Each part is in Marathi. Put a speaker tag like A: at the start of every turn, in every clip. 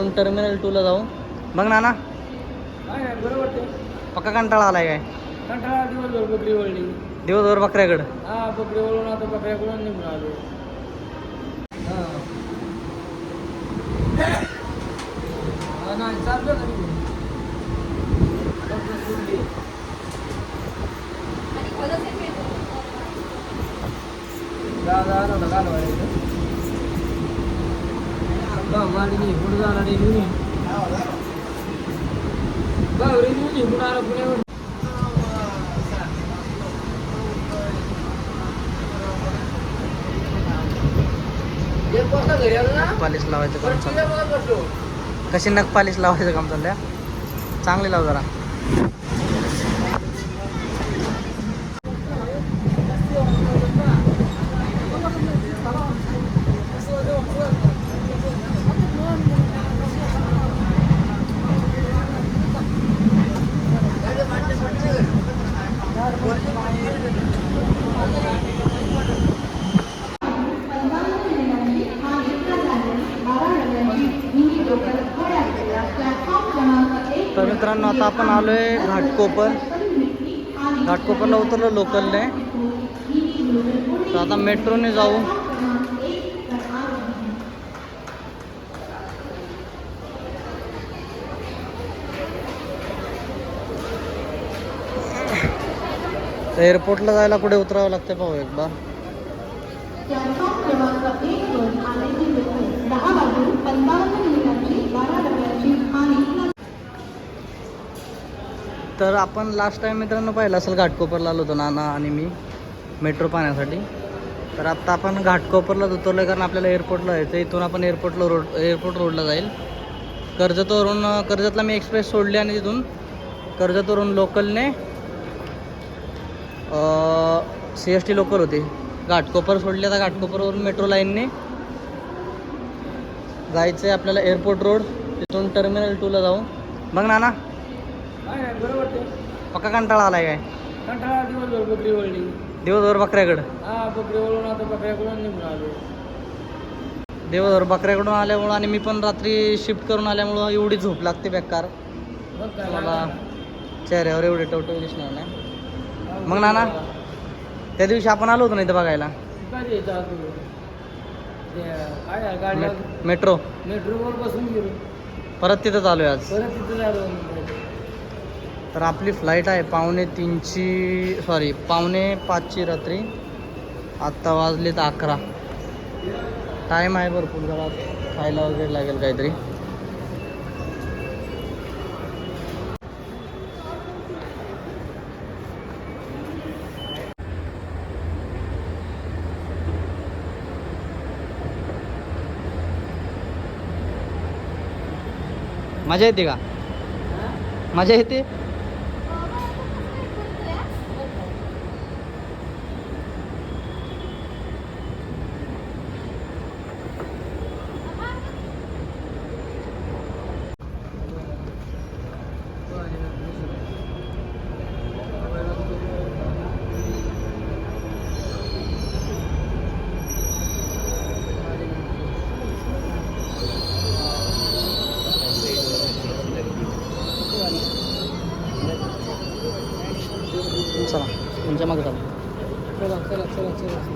A: तिथून टर्मिनल टूला जाऊ. बघ ना ना
B: काय नाही बरोबर ते
A: पक्का कंटाळा आलाय काय?
B: कंटाळा दिवसभर बकरी वळली.
A: दिवसभर बकऱ्याकडं.
B: हा बकरी वळून आता बकऱ्याकडून निघून आलो. नाही चालतो डॉक्टर सोडली. दादा आला होता घालवायला इथं. बा, मांडणी, पुढं जाणार आहे निघून. बा, रे निघून, इकडून आला पुण्यावर. एक वाजता घरी आलो ना
A: पालिश लावायचं काम. कशी नख पालिश लावायचं काम चाललंय चांगली लाव जरा तर मित्रांनो आता आपण आलो आहे घाटकोपर. घाटकोपरला उतरलो लोकलने. तर आता मेट्रोने जाऊ. एअरपोर्टला जायला कुठे उतरावं लागतं पाहू एकदा.
C: प्लॅटफॉर्म क्रमांक एक दोन आणि पंचावन्न
A: तर आपण लास्ट टाइम मित्रांनो पाहिलं असेल घाटकोपरला आलो होतो नाना आणि मी मेट्रो पाहण्यासाठी. तर आत्ता आपण घाटकोपरलाच उतरलो आहे कारण आपल्याला एअरपोर्टला जायचं आहे. इथून आपण एअरपोर्टला रोड एअरपोर्ट रोडला जाईल. कर्जतवरून कर्जतला मी एक्सप्रेस सोडली आणि तिथून कर्जतवरून लोकलने सी एस टी लोकल होती. घाटकोपर सोडली आता घाटकोपरवरून मेट्रो लाईनने जायचं आहे आपल्याला एअरपोर्ट रोड तिथून टर्मिनल टूला जाऊ. बघ नाना.
B: ना बरोबर ते
A: पक्का कंटाळा आलाय काय?
B: कंटाळा दिवसभर बकरी वळली.
A: दिवसभर बकऱ्याकडं?
B: हा बकरी वळून आता बकऱ्याकडून निघून आलो.
A: दिवसभर बकऱ्याकडून आल्यामुळं आणि मी पण रात्री शिफ्ट करून आल्यामुळं एवढी झोप लागते बेकार. मला चेहऱ्यावर एवढे टवटवी दिसणार नाही. मग नाना त्या दिवशी आपण आलो होतो ना इथं बघायला?
B: आहे,
A: मेट्रो.
B: मेट्रोवर बसून गेलो.
A: परत तिथंच आलोय आज.
B: परत तिथं
A: तर आपली फ्लाईट आहे पावणे तीनची सॉरी पावणे पाचची रात्री. आत्ता वाजलेत अकरा. टाईम आहे भरपूर जरा खायला वगैरे लागेल काहीतरी. मजा येते का? मजा येते चला तुमच्या मागे चला
B: चला चला चला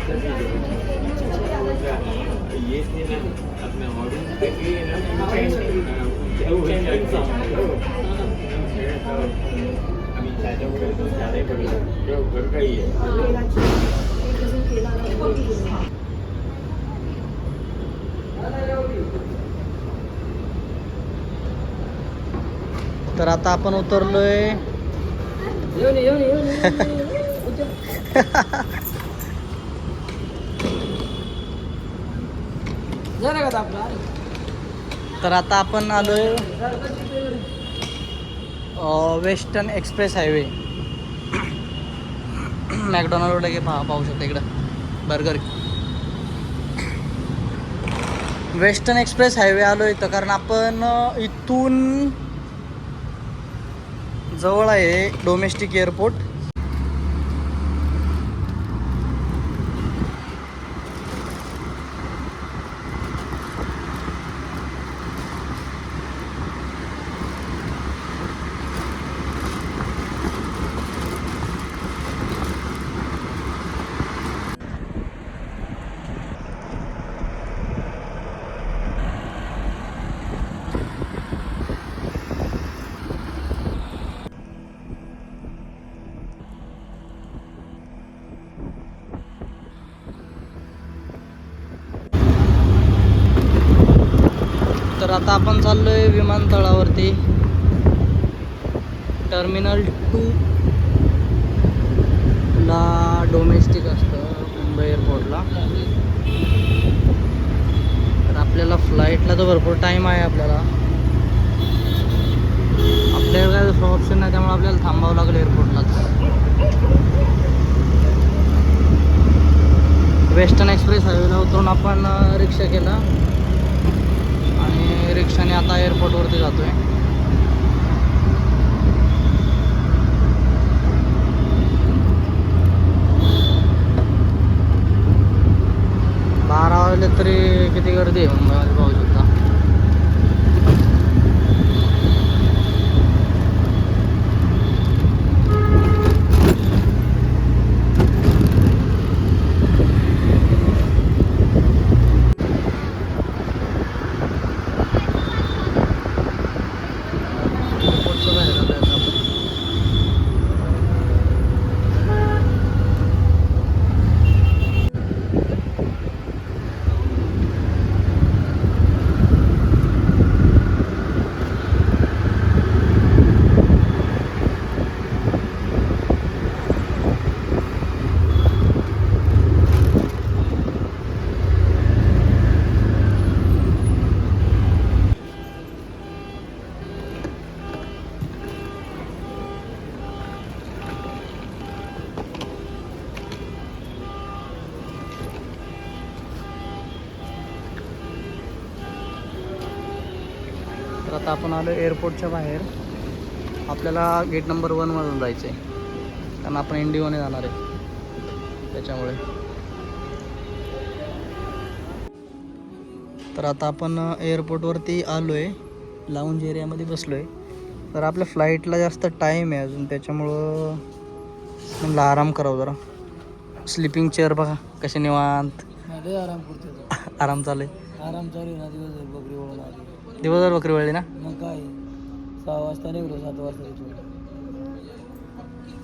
B: चला
A: तर आता आपण उतरलोय
B: येऊन ये, येऊन ये, येऊन ये, येऊन ये. उतर. जरा का आपला
A: तर आता आपण तर आता आपण आलोय western express highway McDonald road आहे पहा पाहू शकता इकडं. बर्गर वेस्टर्न एक्सप्रेस हायवे आलो इथं कारण आपण इथून जवळ आहे डोमेस्टिक एअरपोर्ट तर आता आपण चाललोय विमानतळावरती. टर्मिनल टू ला डोमेस्टिक असतं मुंबई एअरपोर्टला तर आपल्याला फ्लाईटला तर भरपूर टाईम आहे आपल्याला. आपल्याला काय दुसरा ऑप्शन नाही त्यामुळे आपल्याला थांबावं लागेल एअरपोर्टला वेस्टर्न एक्सप्रेस हायवेला उतरून आपण रिक्षा केला. रिक्षाने आता एअरपोर्टवरती जातोय. बारा वाजले तरी किती गर्दी आहे? मुंबईमध्ये पाहू शकतो तर आता आपण आलो एअरपोर्टच्या बाहेर. आपल्याला गेट नंबर वनमधून जायचं आहे कारण आपण इंडिओने जाणार आहे. त्याच्यामुळे. तर आता आपण एअरपोर्टवरती आलो आहे लाऊंज एरियामध्ये बसलो आहे तर आपल्या फ्लाईटला जास्त टाईम आहे अजून. त्याच्यामुळं म्हणलं आराम करावं जरा. स्लिपिंग चेअर बघा कसे निवांत.
B: आराम.
A: आराम चालू आहे.
B: आराम चालू आहे दिवसभर बकरी
A: वळली ना?
B: मग काय? सहा वाजता निघलो सात वाजता येतो.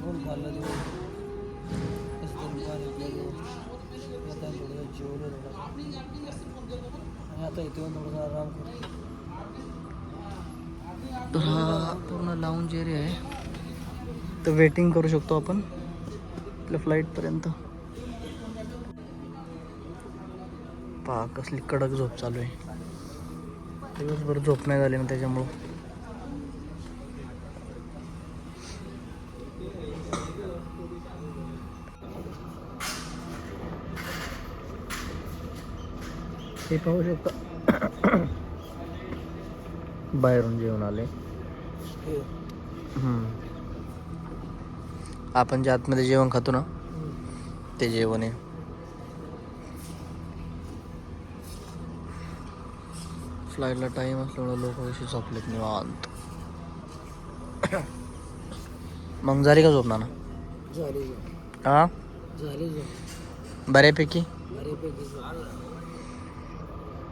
B: कोण खाल्लं दिवस पाणी पिलं आता थोडं जेवलं थोडं आणि आता इथे थोडंसं आराम करतो
A: तर हा पूर्ण लाऊंज एरिया आहे. तर वेटिंग करू शकतो आपण. आपल्या फ्लाईटपर्यंत पहा कसली कडक झोप चालू आहे. दिवसभर झोप नाही झाली ना त्याच्यामुळं. हे पाहू शकता. बाहेरून जेवण आले. आपण जे आतमध्ये जेवण खातो ना ते जेवण आहे. फ्लाईटला टाईम असल्यामुळे लोक कशी झोपलेत निवांत. मग झाली का झोप नाना?
B: झाली झोप.
A: हा
B: झाली झोप.
A: बऱ्यापैकी.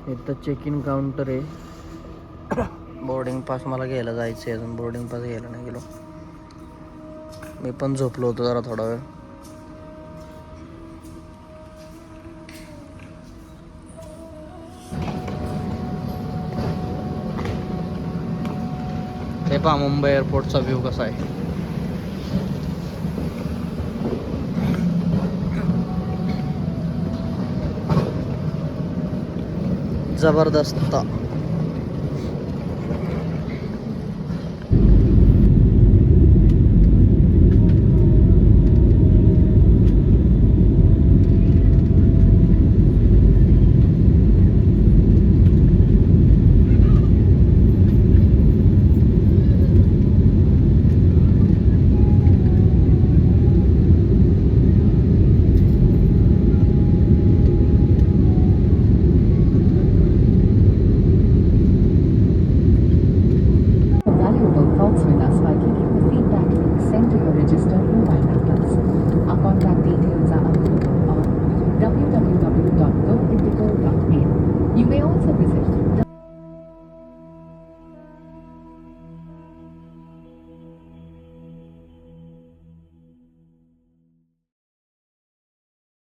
A: इथं चेक इन काउंटर आहे. बोर्डिंग पास मला घ्यायला जायचं आहे अजून. बोर्डिंग पास घ्यायला नाही गेलो. मी पण झोपलो होतो जरा थोडा वेळ. पहा मुंबई एअरपोर्टचा व्ह्यू कसा आहे. जबरदस्त.